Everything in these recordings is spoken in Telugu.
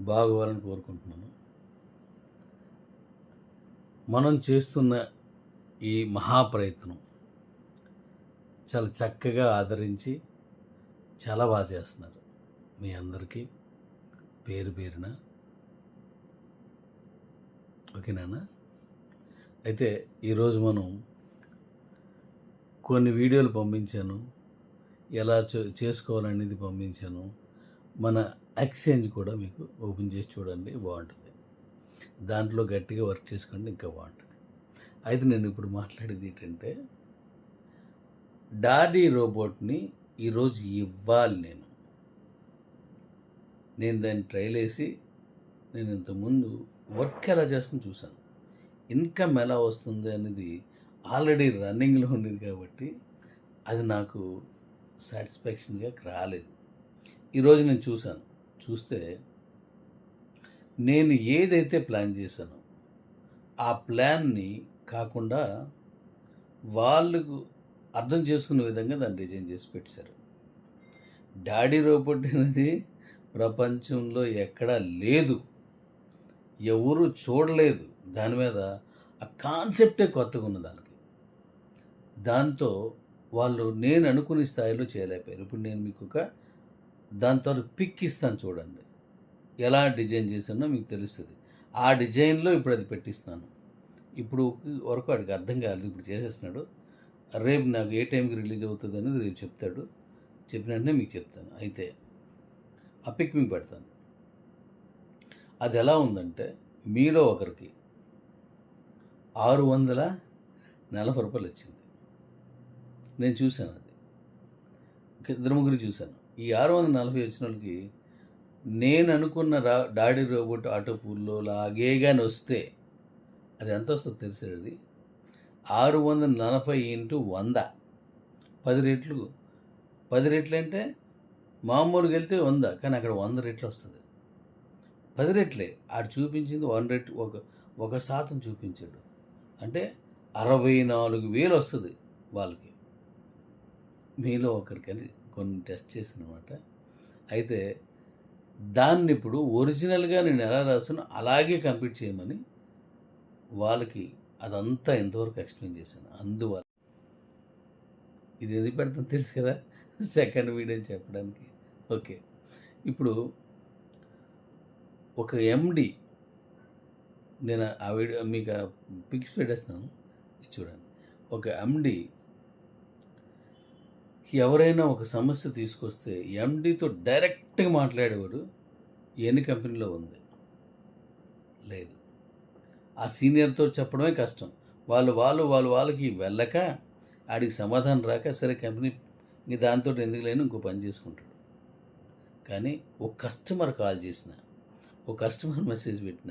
బాగోవాలని కోరుకుంటున్నాను. మనం చేస్తున్న ఈ మహాప్రయత్నం చాలా చక్కగా ఆదరించి చాలా బాగా చేస్తున్నారు. మీ అందరికీ పేరు పేరున. ఓకేనా అయితే ఈరోజు మనం కొన్ని వీడియోలు పంపించాను. ఎలా చే- చేసుకోవాలనేది పంపించాను. మన ఎక్స్చేంజ్ కూడా మీకు ఓపెన్ చేసి చూడండి బాగుంటుంది. దాంట్లో గట్టిగా వర్క్ చేసుకోండి ఇంకా బాగుంటుంది. అయితే నేను ఇప్పుడు మాట్లాడేది ఏంటంటే డాడీ రోబోట్ని ఈరోజు ఇవ్వాలి నేను. నేను దాన్ని ట్రైల్ వేసి నేను ఇంతకుముందు వర్క్ ఎలా చేస్తుందో చూశాను. ఇన్కమ్ ఎలా వస్తుంది అనేది ఆల్రెడీ రన్నింగ్లో ఉండేది కాబట్టి అది నాకు సాటిస్ఫాక్షన్గా రాలేదు. ఈరోజు నేను చూశాను. చూస్తే నేను ఏదైతే ప్లాన్ చేశానో ఆ ప్లాన్ని కాకుండా వాళ్ళకు అర్థం చేసుకునే విధంగా దాన్ని డిజైన్ చేసి పెట్టారు డాడీ రోబోట్ అనేది ప్రపంచంలో ఎక్కడా లేదు. ఎవరు చూడలేదు. దాని మీద ఆ కాన్సెప్టే కొత్తగా ఉన్న దానికి. దాంతో వాళ్ళు నేను అనుకునే స్థాయిలో చేయలేకపోయారు. ఇప్పుడు నేను మీకు ఒక దాంతో పిక్ ఇస్తాను చూడండి. ఎలా డిజైన్ చేశానో మీకు తెలుస్తుంది. ఆ డిజైన్లో ఇప్పుడు అది పెట్టిస్తున్నాను ఇప్పుడు వరకు వాడికి అర్థం కాలేదు. ఇప్పుడు చేసేస్తున్నాడు. రేపు నాకు ఏ టైంకి రిలీజ్ అవుతుంది అనేది రేపు చెప్తాడు. చెప్పిన వెంటనే మీకు చెప్తాను. అయితే ఆ పిక్ మీకు పెడతాను. అది ఎలా ఉందంటే మీలో ఒకరికి ఆరు వందల నలభై రూపాయలు వచ్చింది. నేను చూశాను అది. ఇద్దరు ముగ్గురు చూశాను. ఈ ఆరు వందల నలభై వచ్చిన వాళ్ళకి నేను అనుకున్న రా డాడీ రోబోట్ ఆటో పూల్లో లాగే కానీ వస్తే అది ఎంత వస్తుందో తెలిసాడు అది? ఆరు వందల నలభై ఇంటూ వంద. పది రెట్లు పది రెట్లు అంటే మామూలుగా వెళ్తే వంద కానీ అక్కడ వంద రెట్లు వస్తుంది. పది రెట్లే. ఆడు చూపించింది వన్ రెట్ ఒక ఒక శాతం చూపించాడు. అంటే అరవై నాలుగు వేలు వస్తుంది వాళ్ళకి. మీలో ఒకరికని కొన్ని టెస్ట్ చేసినమాట. అయితే దాన్ని ఇప్పుడు ఒరిజినల్గా నేను ఎలా రాసానో అలాగే కంప్లీట్ చేయమని వాళ్ళకి అదంతా ఎంతవరకు ఎక్స్ప్లెయిన్ చేశాను. అందువల్ల ఇది ఎందుకు పెడతాను తెలుసు కదా సెకండ్ వీడియో చెప్పడానికి. ఓకే. ఇప్పుడు ఒక ఎండి నేను ఆ వీడియో మీకు పిక్స్ పెట్టేస్తాను. చూడండి. ఒక ఎండి ఎవరైనా ఒక సమస్య తీసుకొస్తే ఎండితో డైరెక్ట్గా మాట్లాడేవాడు ఎన్ని కంపెనీలో ఉంది? లేదు. ఆ సీనియర్తో చెప్పడమే కష్టం. వాళ్ళు వాళ్ళు వాళ్ళు వాళ్ళకి వెళ్ళక ఆడికి సమాధానం రాక సరే కంపెనీ ఇంక దాంతో ఎందుకు లేని ఇంకో పని చేసుకుంటాడు. కానీ ఒక కస్టమర్ కాల్ చేసిన ఒక కస్టమర్ మెసేజ్ పెట్టిన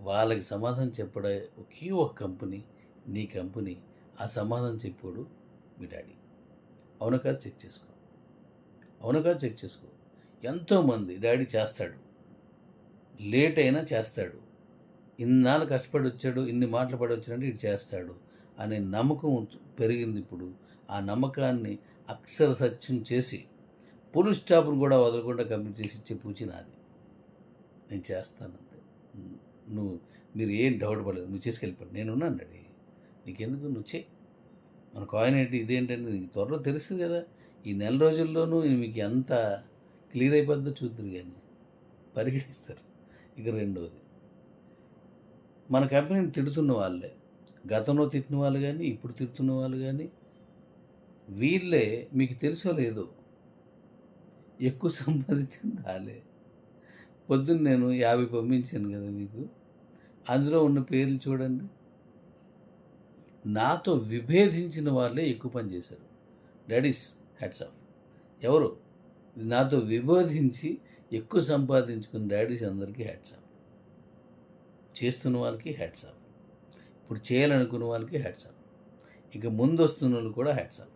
వాళ్ళకి సమాధానం చెప్పడే ఒకే ఒక కంపెనీ నీ కంపెనీ ఆ సమాధానం చెప్పాడు మీ డాడీ. అవును కాదు చెక్ చేసుకో. అవును కాదు చెక్ చేసుకో. ఎంతోమంది డాడీ చేస్తాడు. లేట్ అయినా చేస్తాడు. ఇన్నాళ్ళు కష్టపడి వచ్చాడు ఇన్ని మాటలు పడి వచ్చాడంటే ఇటు చేస్తాడు అనే నమ్మకం పెరిగింది ఇప్పుడు. ఆ నమ్మకాన్ని అక్షర సత్యం చేసి పోలీస్ స్టాఫ్ను కూడా వదలకుండా కంప్లీట్ చేసి ఇచ్చే పూచి నాది. నేను చేస్తానంతే నువ్వు మీరు ఏం డౌట్ పడలేదు. నువ్వు చేసుకెళ్ళిపోండి నేను ఉన్నాను డాడీ. నీకెందుకు? నువ్వు చేయి. మన కాయిన్ ఏంటి? ఇదేంటంటే నీకు త్వరలో తెలుస్తుంది కదా. ఈ నెల రోజుల్లోనూ మీకు ఎంత క్లియర్ అయిపోద్దో చూద్దరు కానీ పరిగణిస్తారు. ఇక రెండవది మన కంపెనీని తిడుతున్న వాళ్ళే. గతంలో తిట్టిన వాళ్ళు కానీ ఇప్పుడు తిడుతున్న వాళ్ళు కానీ వీళ్ళే మీకు తెలుసో లేదో ఎక్కువ సంపాదించింది వాళ్ళే. పొద్దున్న నేను యాభై పంపించాను కదా మీకు. అందులో ఉన్న పేర్లు చూడండి. నాతో విభేదించిన వాళ్ళే ఎక్కువ పని చేశారు. డాడీస్ హ్యాట్స్ ఆఫ్ ఎవరు? నాతో విభేదించి ఎక్కువ సంపాదించుకున్న డాడీస్ అందరికీ హ్యాట్స్ ఆఫ్ చేస్తున్న వాళ్ళకి హ్యాట్స్ ఆఫ్ ఇప్పుడు చేయాలనుకున్న వాళ్ళకి హ్యాట్స్ ఆఫ్ ఇక ముందు వస్తున్న వాళ్ళు కూడా హ్యాట్స్ ఆఫ్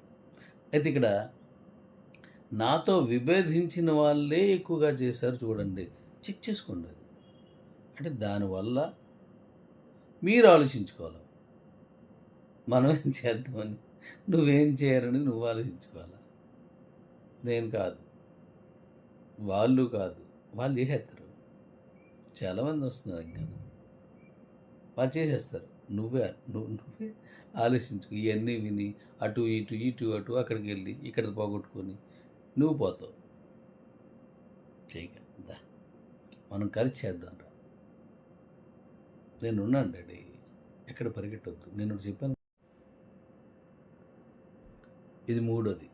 అయితే ఇక్కడ నాతో విభేదించిన వాళ్ళే ఎక్కువగా చేశారు చూడండి. చెక్ చేసుకోండి అంటే దానివల్ల మీరు ఆలోచించుకోవాలి. మనం ఏం చేద్దామని? నువ్వేం చేయరని నువ్వు ఆలోచించుకోవాలి? నేను కాదు. వాళ్ళు కాదు. వాళ్ళు చేసేస్తారు. చాలామంది వస్తున్నారు ఇంకా. వాళ్ళు చేసేస్తారు. నువ్వే నువ్వు నువ్వే ఆలోచించుకో. ఇవన్నీ విని అటు ఇటు ఇటు అటు అక్కడికి వెళ్ళి ఇక్కడ పోగొట్టుకొని నువ్వు పోతావు. చేయగలదా దా. మనం కలిసి చేద్దాం రా. నేను ఉన్నాను డాడీ. ఎక్కడ పరిగెట్టొద్దు. నేను చెప్పాను ఇది మూడోది.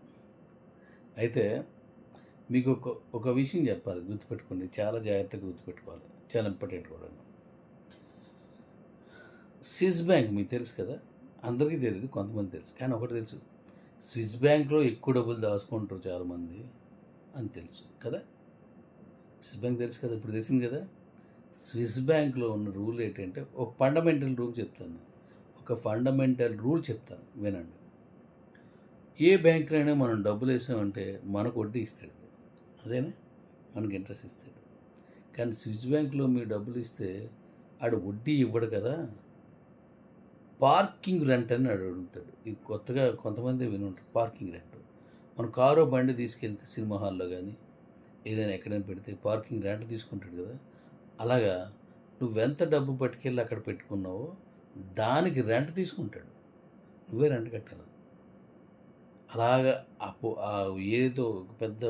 అయితే మీకు ఒక ఒక విషయం చెప్పాలి గుర్తుపెట్టుకోండి. చాలా జాగ్రత్తగా గుర్తుపెట్టుకోవాలి. చాలా ఇంపార్టెంట్ కూడా స్విస్ బ్యాంక్ మీకు తెలుసు కదా? అందరికీ తెలియదు కొంతమంది తెలుసు. కానీ ఒకటి తెలుసు. స్విస్ బ్యాంక్లో ఎక్కువ డబ్బులు దాచుకుంటారు చాలామంది అని తెలుసు కదా? స్విస్ బ్యాంక్ తెలుసు కదా? ఇప్పుడు తెలిసింది కదా? స్విస్ బ్యాంక్లో ఉన్న రూల్ ఏంటంటే ఒక ఫండమెంటల్ రూల్ చెప్తాను. ఒక ఫండమెంటల్ రూల్ చెప్తాను. వినండి. ఏ బ్యాంకులైనా మనం డబ్బులు వేసామంటే మనకు వడ్డీ ఇస్తాడు. అదేనా? మనకి ఇంట్రెస్ట్ ఇస్తాడు. కానీ స్విస్ బ్యాంక్లో మీ డబ్బులు ఇస్తే ఆడు వడ్డీ ఇవ్వడు కదా. పార్కింగ్ రెంట్ అని ఆడు అడుగుతాడు. ఇది కొత్తగా కొంతమంది వినుంటారు పార్కింగ్ రెంట్ మనం కారు బండి తీసుకెళ్తే సినిమా హాల్లో కానీ ఏదైనా ఎక్కడైనా పెడితే పార్కింగ్ రెంట్ తీసుకుంటాడు కదా. అలాగా నువ్వెంత డబ్బు పట్టుకెళ్ళి అక్కడ పెట్టుకున్నావో దానికి రెంట్ తీసుకుంటాడు. నువ్వే రెంట్ కట్టాలి? అలాగా అప్పు ఏదో ఒక పెద్ద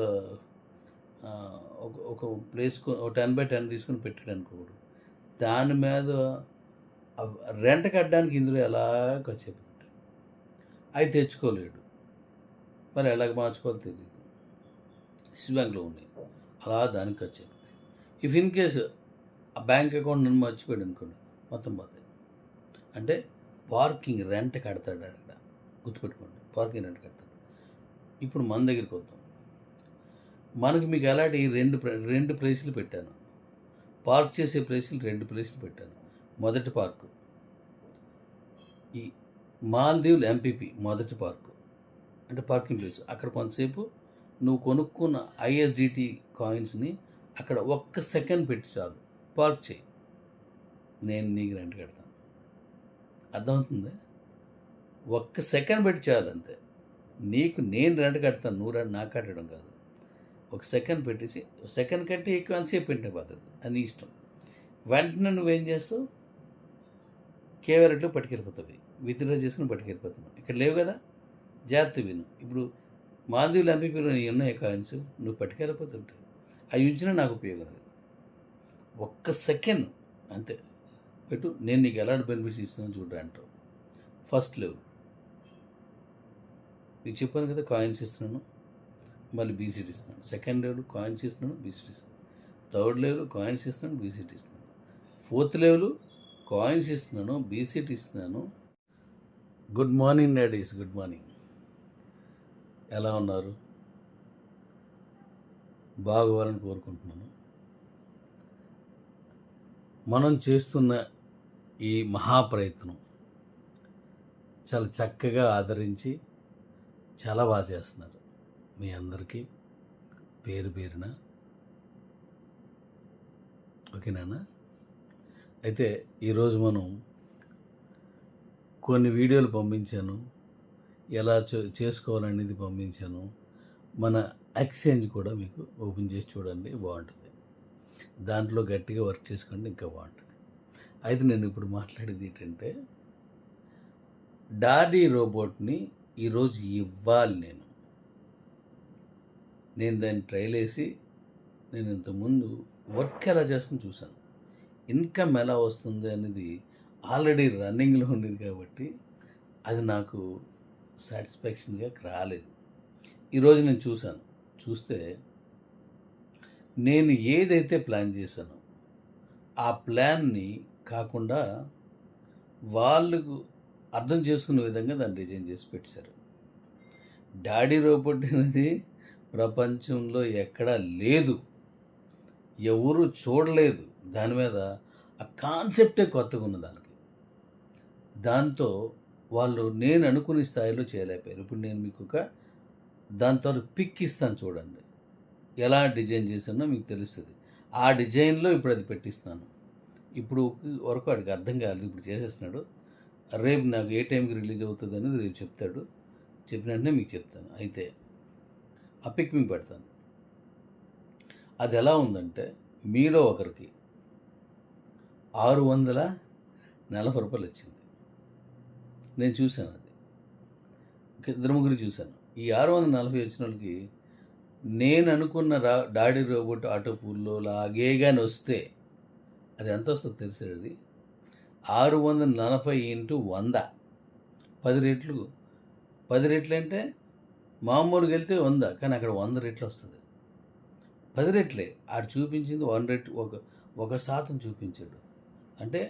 ఒక ఒక ప్లేస్ ఒక టెన్ బై టెన్ తీసుకుని పెట్టాడు అనుకోడు దాని మీద రెంట్ కట్టడానికి ఇందులో ఎలా ఖర్చు అయిపోతుంది అవి తెచ్చుకోలేడు. మరి ఎలాగ మార్చుకోవాలో తెలియదు స్విస్ బ్యాంక్లో ఉన్నాయి. అలా దానికి ఖర్చు అయిపోతుంది ఇఫ్ ఇన్ కేసు ఆ బ్యాంక్ అకౌంట్ నన్ను మర్చిపోయాడు అనుకోండి మొత్తం పోతాయి. అంటే పార్కింగ్ రెంట్ కడతాడు అక్కడ గుర్తుపెట్టుకోండి పార్కింగ్ రెంట్ కడతాడు. ఇప్పుడు మన దగ్గరికి వద్దాం. మనకి మీకు ఎలాంటి రెండు రెండు ప్లేసులు పెట్టాను. పార్క్ చేసే ప్లేసులు రెండు ప్లేసులు పెట్టాను. మొదటి పార్కు. ఈ మాల్దీవులు ఎంపీపీ మొదటి పార్కు. అంటే పార్కింగ్ ప్లేస్. అక్కడ కొంతసేపు నువ్వు కొనుక్కున్న ఐఎస్డిటి కాయిన్స్ని అక్కడ ఒక్క సెకండ్ పెట్టి చాలు. పార్క్ చేయి. నేను నీకు రెంట్ కడతాను. అర్థమవుతుందా? ఒక్క సెకండ్ పెట్టి చాలు అంతే నీకు నేను రెండు కడతాను నువ్వు రెండు నాకు కట్టడం కాదు. ఒక సెకండ్ పెట్టేసి సెకండ్ కట్టి ఎక్కువ అంతసేపు పెట్టిన పద్ధతి అది ఇష్టం. వెంటనే నువ్వేం చేస్తావు? కేవరెట్లో పట్టుకెళ్ళిపోతావు విత్డ్రా చేసుకుని పట్టుకెళ్ళిపోతున్నావు ఇక్కడ లేవు కదా జాగ్రత్త విను. ఇప్పుడు మాధువులు ఎంపీపీలో ఉన్నాయి కాయిన్స్ నువ్వు పట్టుకెళ్ళిపోతుంటావు. అవి ఉంచినా నాకు ఉపయోగం లేదు. ఒక్క సెకండ్ అంతే. పెట్టు నేను నీకు ఎలాంటి బెనిఫిట్స్ ఇస్తున్నాను చూడరా అంటావు. ఫస్ట్ లెవెల్ నీకు చెప్పాను కదా కాయిన్స్ ఇస్తున్నాను మళ్ళీ బీసీటీ ఇస్తున్నాను. సెకండ్ లెవెల్ కాయిన్స్ ఇస్తున్నాను బీసీటీ ఇస్తున్నాను. థర్డ్ లెవెల్ కాయిన్స్ ఇస్తున్నాను బీసీటీ ఇస్తున్నాను. ఫోర్త్ లెవెల్ కాయిన్స్ ఇస్తున్నాను బీసీటీ ఇస్తున్నాను. Good morning daddies good morning ఎలా ఉన్నారు? బాగోవాలని కోరుకుంటున్నాను. మనం చేస్తున్న ఈ మహాప్రయత్నం చాలా చక్కగా ఆదరించి చాలా బాగా చేస్తున్నారు. మీ అందరికీ పేరు పేరున. ఓకేనా అయితే ఈరోజు మనం కొన్ని వీడియోలు పంపించాను. ఎలా చే- చేసుకోవాలనేది పంపించాను. మన ఎక్స్చేంజ్ కూడా మీకు ఓపెన్ చేసి చూడండి బాగుంటుంది. దాంట్లో గట్టిగా వర్క్ చేసుకోండి ఇంకా బాగుంటుంది. అయితే నేను ఇప్పుడు మాట్లాడేది ఏంటంటే డాడీ రోబోట్ని ఈరోజు ఇవ్వాలి నేను. నేను దాన్ని ట్రైల్ వేసి నేను ఇంతకుముందు వర్క్ ఎలా చేస్తుందో చూశాను. ఇన్కమ్ ఎలా వస్తుంది అనేది ఆల్రెడీ రన్నింగ్లో ఉండేది కాబట్టి అది నాకు సాటిస్ఫాక్షన్గా రాలేదు. ఈరోజు నేను చూశాను. చూస్తే నేను ఏదైతే ప్లాన్ చేశానో ఆ ప్లాన్ని కాకుండా వాళ్ళకు అర్థం చేసుకునే విధంగా దాన్ని డిజైన్ చేసి పెట్టారు. డాడీ రోబోట్ అనేది ప్రపంచంలో ఎక్కడా లేదు. ఎవరు చూడలేదు. దాని మీద ఆ కాన్సెప్టే కొత్తగా ఉన్న దానికి. దాంతో వాళ్ళు నేను అనుకునే స్థాయిలో చేయలేకపోయారు. ఇప్పుడు నేను మీకు ఒక దాని తర్వాత పిక్ ఇస్తాను చూడండి. ఎలా డిజైన్ చేశానో మీకు తెలుస్తుంది. ఆ డిజైన్లో ఇప్పుడు అది పెట్టిస్తాను ఇప్పుడు వరకు వాడికి అర్థం కాలేదు. ఇప్పుడు చేసేస్తున్నాడు. రేపు నాకు ఏ టైంకి రిలీజ్ అవుతుంది అనేది రేపు చెప్తాడు. చెప్పిన వెంటనే మీకు చెప్తాను. అయితే ఆ పిక్ మీకు పెడతాను. అది ఎలా ఉందంటే మీలో ఒకరికి ఆరు వందల నలభై రూపాయలు వచ్చింది. నేను చూశాను అది. ఇద్దరు ముగ్గురు చూశాను. ఈ ఆరు వందల నలభై వచ్చిన వాళ్ళకి నేను అనుకున్న రా డాడీ రోబోట్ ఆటో పూల్లో లాగేగాని వస్తే అది ఎంత వస్తుందో తెలిసేది అది? ఆరు వందల నలభై ఇంటూ వంద. పది రెట్లు పది రెట్లు అంటే మామూలుగా వెళ్తే వంద కానీ అక్కడ వంద రెట్లు వస్తుంది పది రెట్లే ఆడు చూపించింది వన్ రెట్ ఒక ఒక శాతం చూపించాడు. అంటే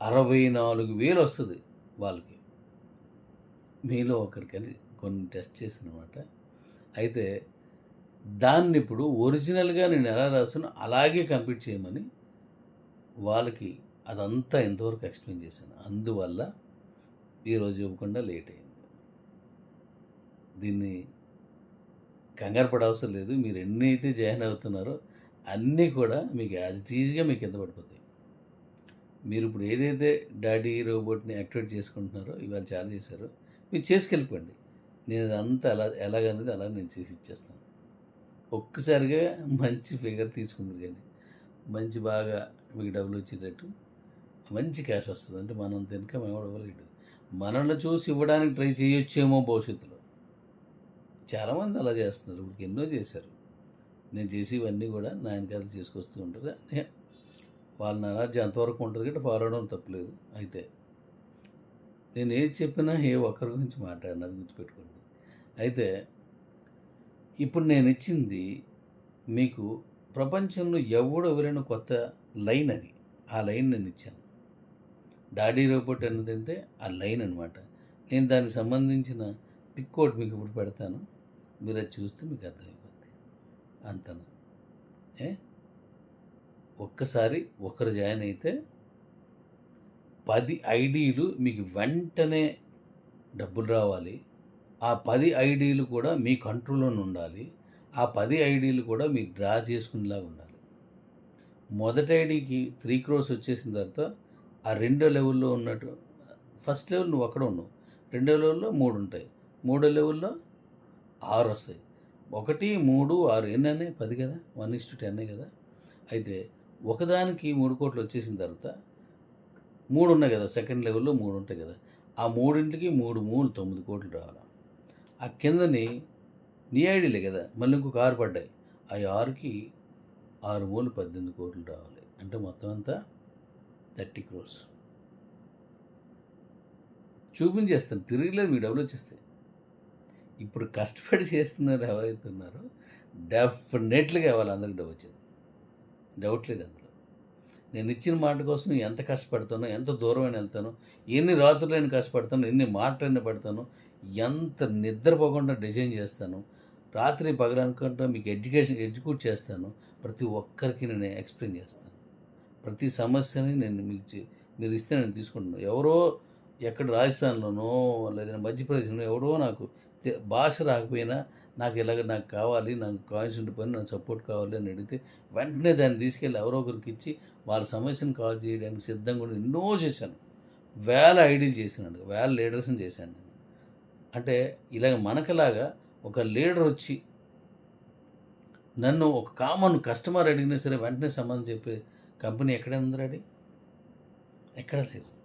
అరవై నాలుగు వేలు వస్తుంది వాళ్ళకి. మీలో ఒకరికని కొన్ని టెస్ట్ చేసినమాట. అయితే దాన్ని ఇప్పుడు ఒరిజినల్గా నేను ఎలా రాస్తున్నా అలాగే కంప్లీట్ చేయమని వాళ్ళకి అదంతా ఎంతవరకు ఎక్స్ప్లెయిన్ చేశాను? అందువల్ల ఈరోజు ఇవ్వకుండా లేట్ అయింది. దీన్ని కంగారు పడవసరం లేదు. మీరు ఎన్ని అయితే జాయిన్ అవుతున్నారో అన్నీ కూడా మీకు యాజ్ ఈజీగా మీకు కింద పడిపోతాయి. మీరు ఇప్పుడు ఏదైతే డాడీ రోబోట్ని యాక్టివేట్ చేసుకుంటున్నారో ఇవాళ చాలా చేశారో. మీరు చేసుకెళ్ళిపోండి. నేను అదంతా ఎలా ఎలాగనేది అలా నేను చేసి ఇచ్చేస్తాను. ఒక్కసారిగా మంచి ఫిగర్ తీసుకుంది కానీ మంచి బాగా మీకు డబ్బులు వచ్చేటట్టు మంచి క్యాష్ వస్తుంది. అంటే మనం తినక మేము ఇవ్వలేడు మనల్ని చూసి ఇవ్వడానికి ట్రై చేయొచ్చేమో భవిష్యత్తులో. చాలామంది అలా చేస్తున్నారు. ఇప్పుడు ఎన్నో చేశారు. నేను చేసి ఇవన్నీ కూడా నా వెనకాల చేసుకొస్తూ ఉంటారు. నే- వాళ్ళ నాలెడ్జ్ ఎంతవరకు ఉంటుంది కాబట్టి ఫాలో అవడం తప్పలేదు. అయితే నేను ఏది చెప్పినా ఏ ఒక్కరి గురించి మాట్లాడినది గుర్తుపెట్టుకోండి. అయితే ఇప్పుడు నేను ఇచ్చింది మీకు ప్రపంచంలో ఎవడు ఎవరైనా కొత్త లైన్ అది. ఆ లైన్ నేను ఇచ్చాను. డాడీ రోబోట్ అన్నదంటే ఆ లైన్ అనమాట నేను దానికి సంబంధించిన పిక్ కోడ్ మీకు ఇప్పుడు పెడతాను. మీరు అది చూస్తే మీకు అర్థమైపోద్ది. అంతను? ఏ? ఒక్కసారి ఒకరు జాయిన్ అయితే పది ఐడీలు మీకు వెంటనే డబ్బులు రావాలి. ఆ పది ఐడీలు కూడా మీ కంట్రోల్లోనే ఉండాలి. ఆ పది ఐడీలు కూడా మీకు డ్రా చేసుకునేలాగా ఉండాలి. మొదటి ఐడీకి త్రీ క్రోర్స్ వచ్చేసిన తర్వాత ఆ రెండో లెవెల్లో ఉన్నట్టు ఫస్ట్ లెవెల్ నువ్వు అక్కడ ఉన్నావు. రెండో లెవెల్లో మూడు ఉంటాయి. మూడో లెవెల్లో ఆరు వస్తాయి. ఒకటి మూడు ఆరు ఎన్ని పది కదా? వన్ ఇస్ టు టెన్ కదా? అయితే ఒకదానికి మూడు కోట్లు వచ్చేసిన తర్వాత మూడు ఉన్నాయి కదా? సెకండ్ లెవెల్లో మూడు ఉంటాయి కదా? ఆ మూడింటికి మూడు మూడు తొమ్మిది కోట్లు రావాలి. ఆ కిందని నీ ఐడీలే కదా? మళ్ళీ ఇంకొక ఆరు పడ్డాయి. ఆ ఆరుకి ఆరు మూలు పద్దెనిమిది కోట్లు రావాలి. అంటే మొత్తం అంతా థర్టీ క్రోర్స్. చూపించేస్తాను తిరగలేదు మీ డబ్బులు వచ్చేస్తాయి. ఇప్పుడు కష్టపడి చేస్తున్నారు ఎవరైతే ఉన్నారో డెఫినెట్లీగా అందరికి డబ్బు వచ్చింది. డౌట్ లేదు అందులో. నేను ఇచ్చిన మాట కోసం ఎంత కష్టపడతానో ఎంత దూరమైన వెళ్తాను ఎన్ని రాత్రులైన కష్టపడతాను ఎన్ని మాటలైనా పడతాను ఎంత నిద్రపోకుండా డిజైన్ చేస్తాను రాత్రి పగలనుకుంటా మీకు ఎడ్యుకేషన్ ఎడ్యుకేట్ చేస్తాను ప్రతి ఒక్కరికి నేను ఎక్స్ప్లెయిన్ చేస్తాను. ప్రతి సమస్యని నేను మీకు మీరు ఇస్తే నేను తీసుకుంటున్నాను ఎవరో ఎక్కడ రాజస్థాన్లోనో లేదా మధ్యప్రదేశ్లో ఎవరో నాకు భాష రాకపోయినా నాకు ఇలాగ నాకు కావాలి నాకు కాయిన్స్ పని నాకు సపోర్ట్ కావాలి అని అడిగితే వెంటనే దాన్ని తీసుకెళ్ళి ఎవరో ఒకరికి ఇచ్చి వాళ్ళ సమస్యను కాల్ చేయడానికి సిద్ధంగా ఉండి ఎన్నో చేశాను. వేల ఐడీలు చేసినాను వేల లీడర్స్ని చేశాను నేను. అంటే ఇలాగ మనకలాగా ఒక లీడర్ వచ్చి నన్ను ఒక కామన్ కస్టమర్ అడిగినా సరే వెంటనే సంబంధం చెప్పే కంపెనీ ఎక్కడ ఉందిరాడి ఎక్కడ లేదు.